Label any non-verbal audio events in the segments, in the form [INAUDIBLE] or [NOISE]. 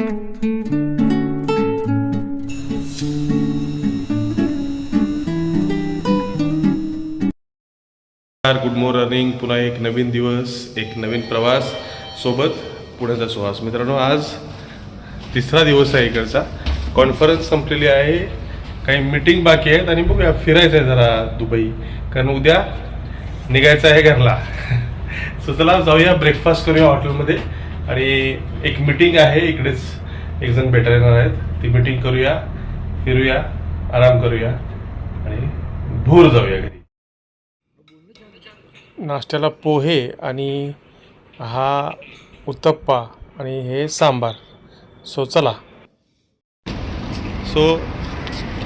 Good morning पुन्हा एक नवीन दिवस एक नवीन प्रवास सोबत पुण्याचा सुहास. मित्रांनो आज तिसरा दिवस आहे इकडचा. कॉन्फरन्स संपलेली आहे. काही मीटिंग बाकी आहेत आणि बघूया फिरायचं आहे जरा दुबई. कारण उद्या निघायचं आहे घरला. [LAUGHS] सो चला जाऊया ब्रेकफास्ट करूया हॉटेलमध्ये आणि एक मीटिंग आहे इकडेच एक जण भेटायला येणार आहेत. ती मीटिंग करूया फिरूया आराम करूया आणि भूर जाऊया घरी. नाश्त्याला पोहे आणि हा उत्तप्पा आणि हे सांबार. सो चला. सो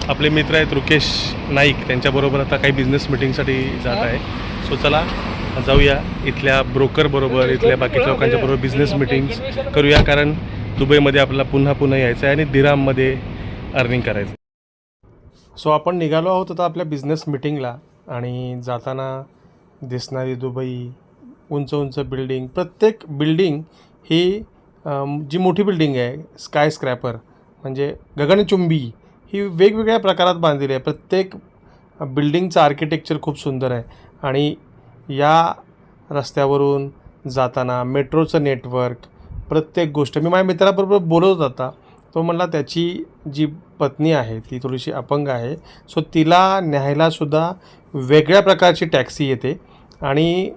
आपले मित्र आहेत रुकेश नाईक. त्यांच्याबरोबर आता काही बिझनेस मिटिंगसाठी जात आहे. सो चला जाऊया इथल्या ब्रोकर बरोबर इथल्या बाकीच्या लोकांच्या बरोबर बिझनेस मिटिंग्स करूया कारण दुबईमध्ये आपल्याला पुन्हा पुन्हा यायचं आहे आणि दिराममध्ये अर्निंग करायचं सो आपण निघालो आहोत आता आपल्या बिझनेस मिटिंगला आणि जाताना दिसणारी दुबई उंच उंच बिल्डिंग प्रत्येक बिल्डिंग ही जी मोठी बिल्डिंग आहे स्काय स्क्रॅपर म्हणजे गगनचुंबी ही वेगवेगळ्या प्रकारात बांधलेली आहे. प्रत्येक बिल्डिंगचं आर्किटेक्चर खूप सुंदर आहे. आणि या रस्त्यावरून जाताना मेट्रोचं नेटवर्क प्रत्येक गोष्ट. मी माझ्या मित्राबरोबर बोलत होता तो म्हणला त्याची जी पत्नी आहे ती थोडीशी अपंग आहे. सो तिला न्यायलासुद्धा वेगळ्या प्रकारची टॅक्सी येते आणि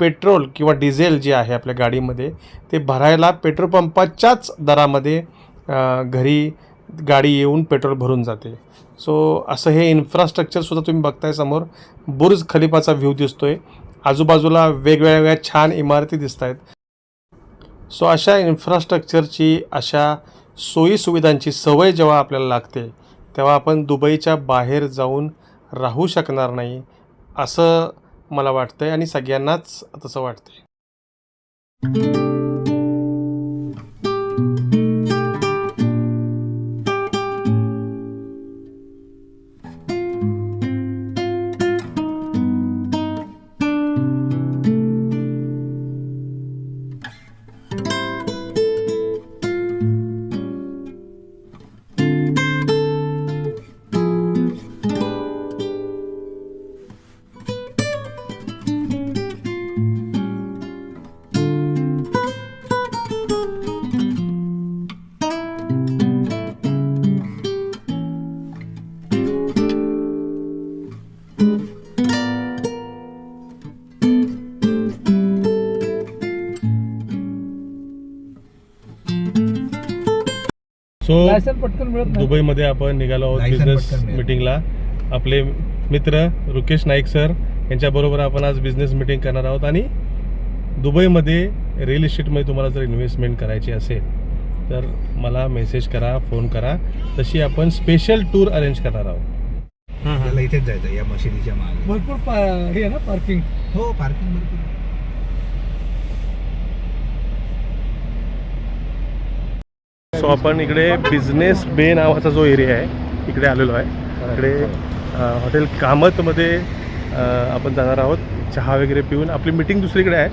पेट्रोल किंवा डिझेल जे आहे आपल्या गाडीमध्ये ते भरायला पेट्रोल पंपाच्याच दरामध्ये घरी गाडी येऊन पेट्रोल भरून जाते. सो असं हे इन्फ्रास्ट्रक्चरसुद्धा तुम्ही बघताय समोर. बुर्ज खलिफाचा व्ह्यू दिसतो आहे आजूबाजूला वेगवेगळ्या छान इमारती दिसत आहेत सो अशा इन्फ्रास्ट्रक्चरची अशा सोयीसुविधांची सवय जेव्हा आपल्याला लागते तेव्हा आपण दुबईच्या बाहेर जाऊन राहू शकणार नाही असं मला वाटतंय आणि सगळ्यांनाच तसं वाटतंय. सो लायसन पटकन मिळत नाही. दुबईमध्ये आपण निघालो आहोत बिझनेस पटकन मिळेल. मिटिंगला आपले मित्र रुकेश नाईक सर यांच्याबरोबर आपण आज बिझनेस मिटिंग करणार आहोत. आणि दुबईमध्ये रिअल इस्टेटमध्ये तुम्हाला जर इन्व्हेस्टमेंट करायची असेल तर मला मेसेज करा फोन करा. तशी आपण स्पेशल टूर अरेंज करणार आहोत. आपल्याला इथेच जायचं या मशिदीच्या मागे. भरपूर पा- हे आहे ना पार्किंग हो पार्किंग सो आपण इकडे बिझनेस बे नावाचा जो एरिया आहे इकडे आलेलो आहे. इकडे हॉटेल कामतमध्ये आपण जाणार आहोत. चहा वगैरे पिऊन. आपली मिटिंग दुसरीकडे आहे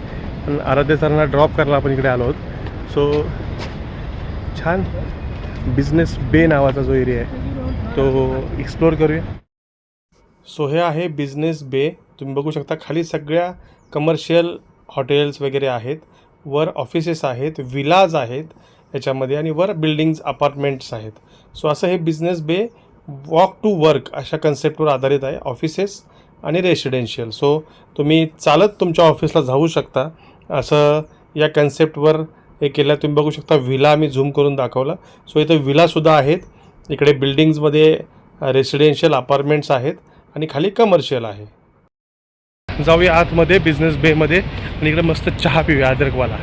पण आराध्य सरांना ड्रॉप करायला आपण इकडे आलो आहोत. सो छान बिझनेस बे नावाचा जो एरिया आहे तो एक्सप्लोअर करूया. सो हे आहे बिझनेस बे तुम्ही बघू शकता खाली सगळ्या कमर्शियल हॉटेल्स वगैरे आहेत. वर ऑफिसेस आहेत विलाज आहेत. याच्यामध्ये आणि वर बिल्डिंग्स अपार्टमेंट्स आहेत. सो असं हे बिझनेस बे वॉक टू वर्क अशा कन्सेप्टवर आधारित आहे ऑफिसेस आणि रेसिडेन्शियल सो तुम्ही चालत तुमच्या ऑफिसला जाऊ शकता. असं या कन्सेप्टवर हे केलं तुम्ही बघू शकता विला आम्ही झूम करून दाखवला. सो इथं विलासुद्धा आहेत. इकडे बिल्डिंग्समध्ये रेसिडेन्शियल अपार्टमेंट्स आहेत आणि खाली कमर्शियल आहे. जाऊया आतमध्ये बिझनेस बेमध्ये आणि इकडे मस्त चहा पिऊया अद्रकवाला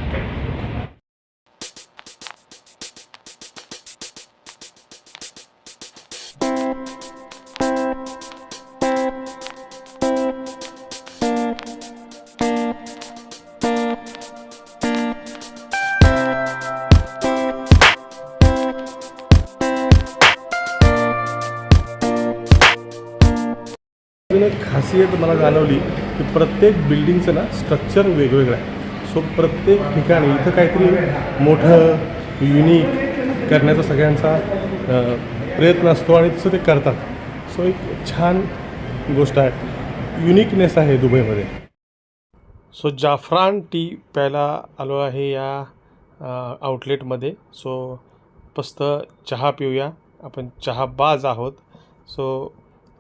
खासियत मला जाणवली की प्रत्येक बिल्डिंगचं ना स्ट्रक्चर वेगवेगळं आहे. सो प्रत्येक ठिकाणी इथं काहीतरी मोठं युनिक करण्याचा सगळ्यांचा प्रयत्न असतो आणि तसं ते करतात. सो एक छान गोष्ट आहे. युनिकनेस आहे दुबईमध्ये. सो जाफरान टी प्यायला आलो आहे या आउटलेटमध्ये सो मस्त चहा पिऊया. आपण चहा बाज आहोत. सो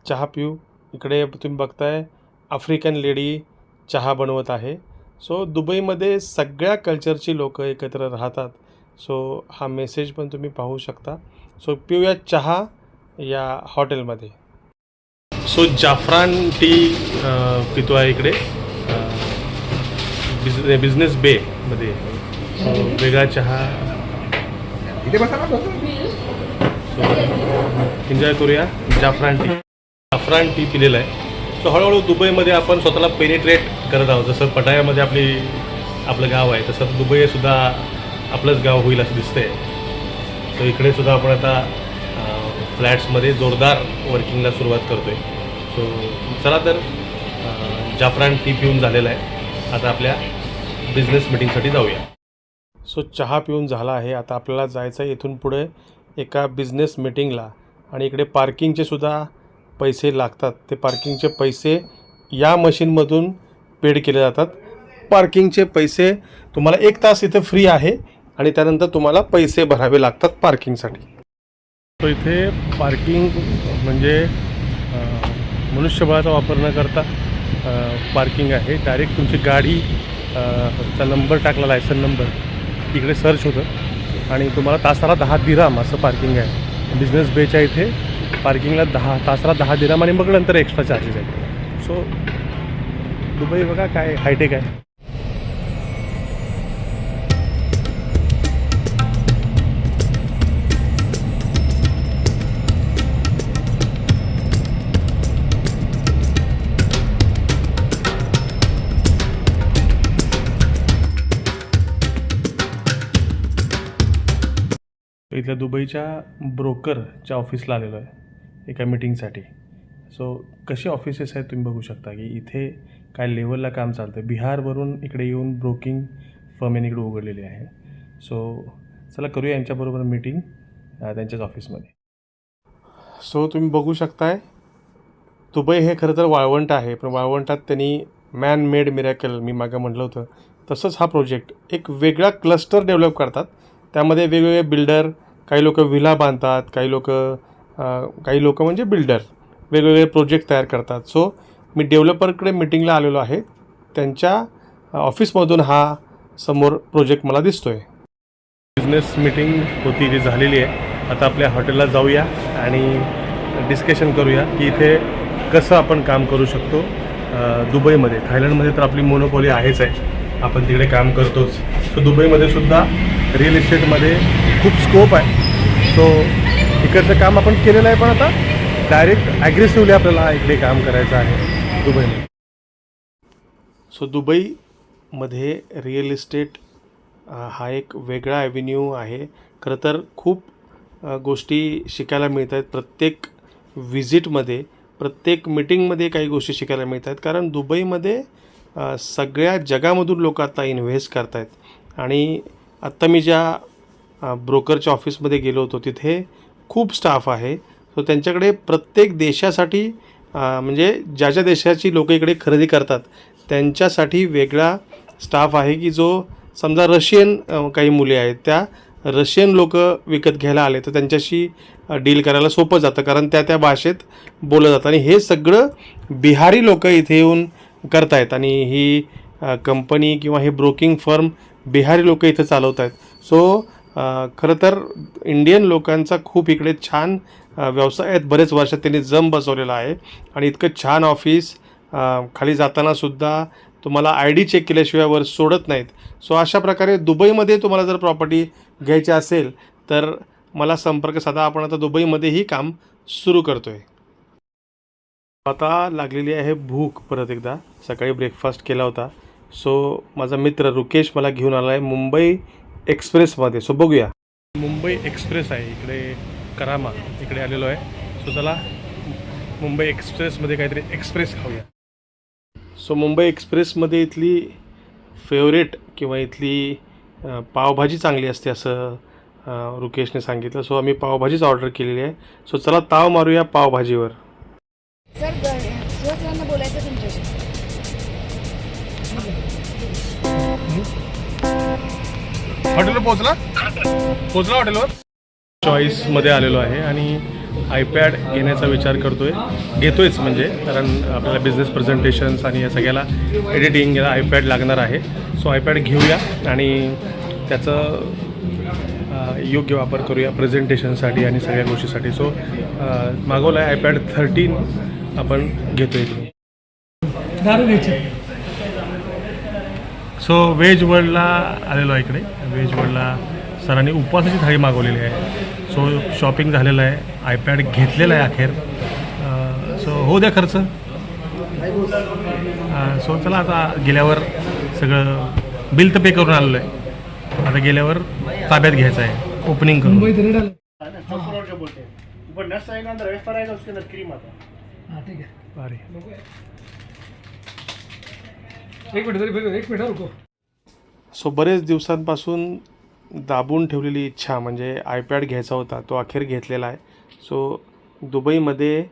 चहा पिऊ. इकडे तुम्ही बघताय आफ्रिकन लेडी चहा बनवत आहे. सो दुबईमध्ये सगळ्या कल्चरची लोक एकत्र राहतात. सो हा मेसेज पण तुम्ही पाहू शकता. सो पिऊया चहा या हॉटेलमध्ये सो जाफरान टी पितो आहे इकडे. बिझ बिझनेस बेमध्ये सो वेगळा चहा. बसा. एन्जॉय करूया जाफरान टी. जाफरान टी पिलेला आहे. सो हळूहळू दुबईमध्ये आपण स्वतःला पेनिट्रेट करत आहोत. जसं पटायामध्ये आपली आपलं गाव आहे तसं दुबईसुद्धा आपलंच गाव होईल असं दिसतंय. सो इकडे सुद्धा आपण आता फ्लॅट्समध्ये जोरदार वर्किंगला सुरुवात करतो आहे सो चला तर जाफरान टी पिऊन झालेला आहे. आता आपल्या बिझनेस मिटिंगसाठी जाऊया. सो चहा पिऊन झाला आहे. आता आपल्याला जायचं आहे इथून पुढे एका बिझनेस मिटिंगला आणि इकडे पार्किंगचे सुद्धा पैसे लागतात. ते पार्किंगचे पैसे या मशीनमधून पेड केले जातात. पार्किंगचे पैसे तुम्हाला एक तास इथे फ्री आहे आणि त्यानंतर तुम्हाला पैसे भरावे लागतात पार्किंगसाठी तो इथे पार्किंग म्हणजे मनुष्यबळाचा वापर न करता पार्किंग आहे. डायरेक्ट तुमची गाडी चा नंबर टाकला लायसन नंबर इकडे सर्च होतं. आणि तुम्हाला तासाला दहा दिराम असं पार्किंग आहे. बिझनेस बेच्या इथे. पार्किंगला दहा तासाला दहा दिराम आणि मग नंतर एक्स्ट्रा चार्जेस आहेत. सो दुबई बघा काय हायटेक आहे. इथल्या दुबईच्या ब्रोकरच्या ऑफिसला आलेलो आहे एका मिटिंगसाठी सो कशी ऑफिसेस आहेत तुम्ही बघू शकता की इथे काय लेवलला काम चालतं बिहारवरून इकडे येऊन ब्रोकिंग फर्म यांनी इकडे उघडलेली आहे. सो चला करूया यांच्याबरोबर मीटिंग त्यांच्याच ऑफिसमध्ये सो तुम्ही बघू शकताय दुबई हे खरं तर वाळवंट आहे पण वाळवंटात त्यांनी मॅन मेड मिरॅकल मी मागं म्हटलं होतं. तसंच हा प्रोजेक्ट एक वेगळा क्लस्टर डेव्हलप करतात. त्यामध्ये वेगवेगळे बिल्डर काही लोक विला बांधतात काही लोक काही लोक म्हणजे बिल्डर वेगवेगळे प्रोजेक्ट तयार करतात. सो मी डेव्हलपरकडे मिटिंगला आलेलो आहे. त्यांच्या ऑफिसमधून हा समोर प्रोजेक्ट मला दिसतो आहे बिझनेस मीटिंग होती जी झालेली आहे. आता आपल्या हॉटेलला जाऊया आणि डिस्कशन करूया की इथे कसं आपण काम करू शकतो. दुबईमध्ये. थायलंडमध्ये तर आपली मोनोपॉली आहेच आहे. आपण तिकडे काम करतोच. सो दुबईमध्ये सुद्धा रिअल इस्टेटमध्ये खूप स्कोप आहे. सो इकडचं काम आपण केलेलं आहे पण आता डायरेक्ट ॲग्रेसिव्हली आपल्याला इकडे काम करायचं आहे दुबईमध्ये. सो दुबईमध्ये रिअल इस्टेट हा एक वेगळा ॲव्हेन्यू आहे. खरं तर खूप गोष्टी शिकायला मिळत आहेत. प्रत्येक व्हिजिटमध्ये प्रत्येक मिटिंगमध्ये काही गोष्टी शिकायला मिळत आहेत. कारण दुबईमध्ये सगळ्या जगामधून लोक आता इन्व्हेस्ट करत आहेत आणि आत्ता मी ज्या ब्रोकरच्या ऑफिसमध्ये गेलो होतो. तिथे खूप स्टाफ आहे. सो त्यांच्याकडे प्रत्येक देशासाठी म्हणजे ज्या ज्या देशाची लोक इकडे खरेदी करतात त्यांच्यासाठी वेगळा स्टाफ आहे की जो समजा रशियन काही मुले आहेत त्या रशियन लोक विकत घ्यायला आले तर त्यांच्याशी डील करायला सोपं जातं. कारण त्या त्या भाषेत बोललं जातं. आणि हे सगळं बिहारी लोक इथे येऊन करतायत. आणि ही कंपनी किंवा हे ब्रोकिंग फर्म बिहारी लोक इथं चालवत आहेत सो खरं तर इंडियन लोकांचा खूप इकडे छान व्यवसायात व्यवसाय आहेत. बरेच वर्षात त्यांनी जम बसवलेला आहे. आणि इतकं छान ऑफिस खाली जातानासुद्धा तुम्हाला आय डी चेक केल्याशिवाय वर सोडत नाहीत. सो अशा प्रकारे दुबईमध्ये तुम्हाला जर प्रॉपर्टी घ्यायची असेल तर मला संपर्क साधा. आपण आता दुबईमध्येही काम सुरू करतो आहे आता लागलेली आहे भूक परत एकदा. सकाळी ब्रेकफास्ट केला होता. सो माझा मित्र रुकेश मला घेऊन आला आहे मुंबई एक्सप्रेसमध्ये. सो बघूया. मुंबई एक्सप्रेस आहे. इकडे करामा इकडे आलेलो आहे. सो चला मुंबई एक्सप्रेसमध्ये काहीतरी एक्सप्रेस खाऊया. सो मुंबई एक्सप्रेसमध्ये इथली फेवरेट किंवा इथली पावभाजी चांगली असते असं रुकेशने सांगितलं. सो आम्ही पावभाजीच ऑर्डर केलेली आहे. सो चला ताव मारूया पावभाजीवर. हॉटेलवर पोहोचला? पोहोचला हॉटेलवर? चॉईसमध्ये आलेलो आहे आणि आयपॅड घेण्याचा विचार करतोय. घेतोयच म्हणजे कारण आपल्याला बिझनेस प्रेझेंटेशन्स आणि या सगळ्याला एडिटिंग याला आयपॅड लागणार आहे. सो आयपॅड घेऊया आणि त्याचं योग्य वापर करूया प्रेझेंटेशनसाठी आणि सगळ्या गोष्टीसाठी. सो मागवला आहे आयपॅड थर्टीन आपण घेतोय. दारू घ्यायची. सो व्हेज वर्ल्डला आलेलो आहे इकडे. व्हेज वर्ल्डला सरांनी उपवासाची थाळी मागवलेली आहे. सो शॉपिंग झालेलं आहे. आयपॅड घेतलेला आहे अखेर. सो होऊ द्या खर्च. सो चला आता गेल्यावर सगळं बिल तर पे करून आलेलो आहे. आता गेल्यावर ताब्यात घ्यायचं आहे. ओपनिंग करून. हैं ऊपर नट्स आएगा अंदर वेफर आएगा उसके अंदर क्रीम आता है. हा ठीक एक मिनिट तरी एक मिनिट रुको. सो बरेच दिवसांपासून दाबून ठेवलेली इच्छा म्हणजे आयपॅड घ्यायचा होता तो अखेर घेतलेला आहे. सो दुबईमध्ये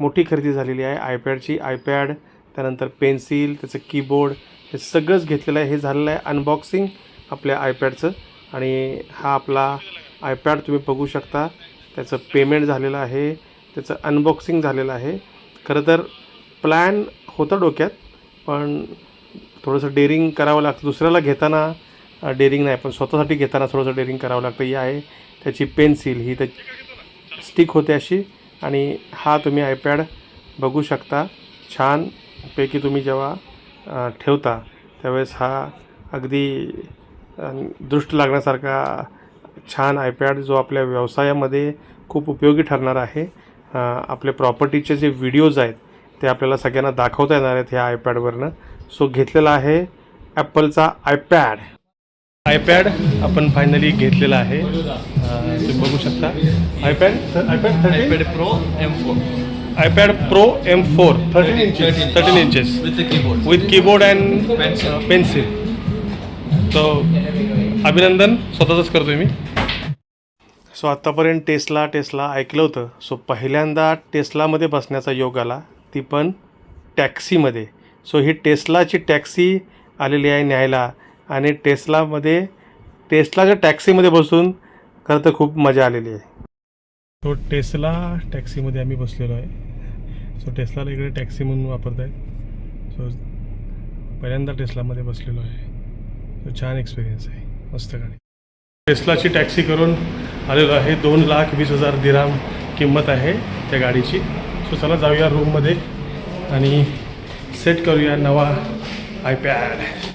मोठी खरेदी झालेली आहे. आयपॅडची आयपॅड त्यानंतर पेन्सिल त्याचं कीबोर्ड हे सगळंच घेतलेलं आहे. हे झालेलं आहे अनबॉक्सिंग आपल्या आयपॅडचं आणि हा आपला आयपॅड तुम्ही बघू शकता. त्याचं पेमेंट झालेलं आहे. त्याचं अनबॉक्सिंग झालेलं आहे. खरं तर प्लॅन होता डोक्यात पण थोडंसं डेअरिंग करावं लागतं. दुसऱ्याला घेताना डेअरिंग नाही पण स्वतःसाठी घेताना थोडंसं डेअरिंग करावं लागतं. ही आहे त्याची पेन्सिल ही त्या स्टिक होते अशी. आणि हा तुम्ही आयपॅड बघू शकता. छानपैकी तुम्ही जेव्हा ठेवता त्यावेळेस हा अगदी दृष्ट लागण्यासारखा छान आयपॅड जो आपल्या व्यवसायामध्ये खूप उपयोगी ठरणार आहे. आपले प्रॉपर्टीचे जे व्हिडिओज आहेत ते आपल्याला सगळ्यांना दाखवता येणार आहेत ह्या आयपॅडवरनं सो घेतलेला आहे ॲपलचा आयपॅड आयपॅड आपण फायनली घेतलेला आहे. तुम्ही बघू शकता. IPad iPad iPad Pro M4 iPad Pro M four thirteen inches thirteen inches. With keyboard and. Pencil so अभिनंदन. स्वतःच करतोय मी. सो आत्तापर्यंत टेस्ला टेस्ला ऐकलं होतं. सो पहिल्यांदा टेस्लामध्ये बसण्याचा योग आला. ती पण टॅक्सीमध्ये. सो ही टेस्लाची टॅक्सी आलेली आहे न्यायला. आणि टेस्लामध्ये टेस्लाच्या टॅक्सीमध्ये बसून खरं तर खूप मजा आलेली आहे. तो टेस्ला टॅक्सीमध्ये आम्ही बसलेलो आहे. सो टेस्लाला इकडे टॅक्सी म्हणून वापरत आहे सो पहिल्यांदा टेस्लामध्ये बसलेलो आहे. सो छान एक्सपिरियन्स आहे. मस्त गाडी. टेस्लाची टॅक्सी करून आलेलो आहे. दोन लाख वीस हजार दिराम किंमत आहे त्या गाडीची. सो चला जाऊया रूममध्ये आणि सेट करूया नवा आयपॅड